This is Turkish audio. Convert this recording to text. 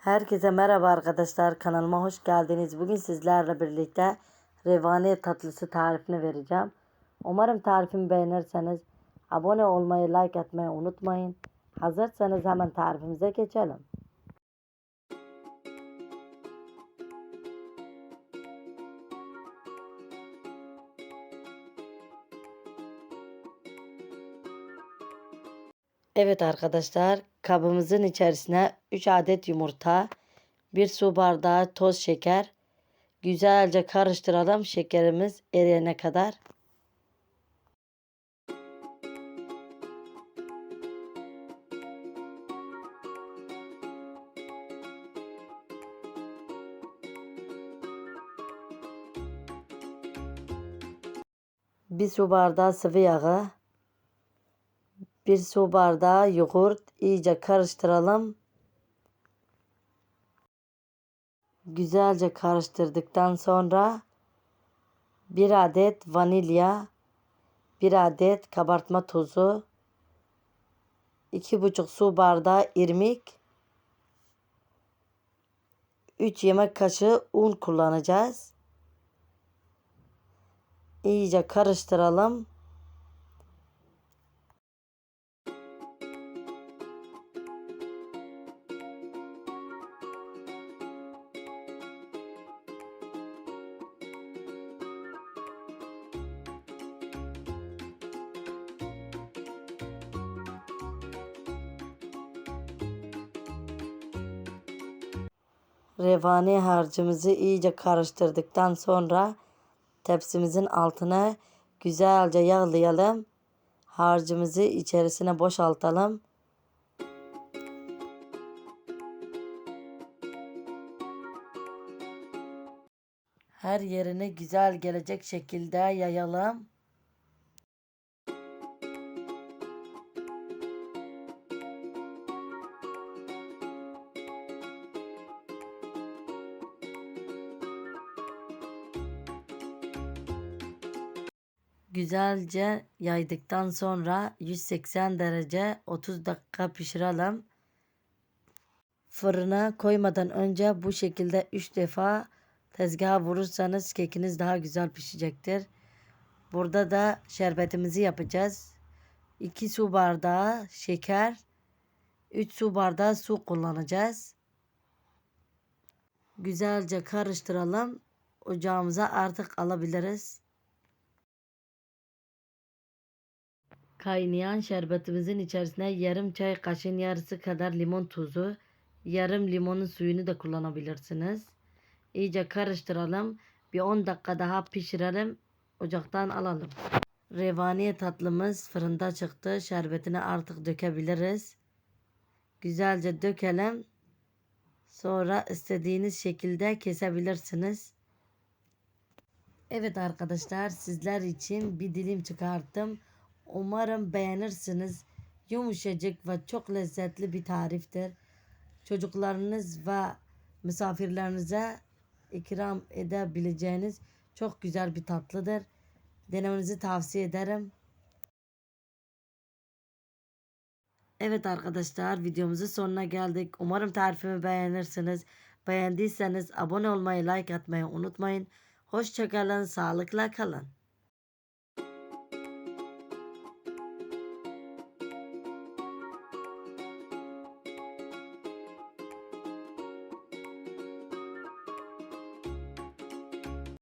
Herkese merhaba arkadaşlar kanalıma hoş geldiniz. Bugün sizlerle birlikte revani tatlısı tarifini vereceğim. Umarım tarifimi beğenirseniz abone olmayı, like etmeyi unutmayın. Hazırsanız hemen tarifimize geçelim. Evet arkadaşlar kabımızın içerisine 3 adet yumurta, 1 su bardağı toz şeker, güzelce karıştıralım şekerimiz eriyene kadar. Bir su bardağı sıvı yağı, bir su bardağı yoğurt iyice karıştıralım. Güzelce karıştırdıktan sonra bir adet vanilya, bir adet kabartma tozu, iki buçuk su bardağı irmik, 3 yemek kaşığı un kullanacağız. İyice karıştıralım. Revani harcımızı iyice karıştırdıktan sonra tepsimizin altına güzelce yağlayalım. Harcımızı içerisine boşaltalım. Her yerine güzel gelecek şekilde yayalım. Güzelce yaydıktan sonra 180 derece 30 dakika pişirelim. Fırına koymadan önce bu şekilde 3 defa tezgaha vurursanız kekiniz daha güzel pişecektir. Burada da şerbetimizi yapacağız. 2 su bardağı şeker, 3 su bardağı su kullanacağız. Güzelce karıştıralım. Ocağımıza artık alabiliriz. Kaynayan şerbetimizin içerisine yarım çay kaşığın yarısı kadar limon tuzu, yarım limonun suyunu da kullanabilirsiniz. İyice karıştıralım. Bir 10 dakika daha pişirelim. Ocaktan alalım. Revaniye tatlımız fırında çıktı. Şerbetini artık dökebiliriz. Güzelce dökelim. Sonra istediğiniz şekilde kesebilirsiniz. Evet arkadaşlar sizler için bir dilim çıkarttım. Umarım beğenirsiniz. Yumuşacık ve çok lezzetli bir tariftir. Çocuklarınız ve misafirlerinize ikram edebileceğiniz çok güzel bir tatlıdır. Denemenizi tavsiye ederim. Evet arkadaşlar videomuzun sonuna geldik. Umarım tarifimi beğenirsiniz. Beğendiyseniz abone olmayı, like atmayı unutmayın. Hoşçakalın, sağlıkla kalın.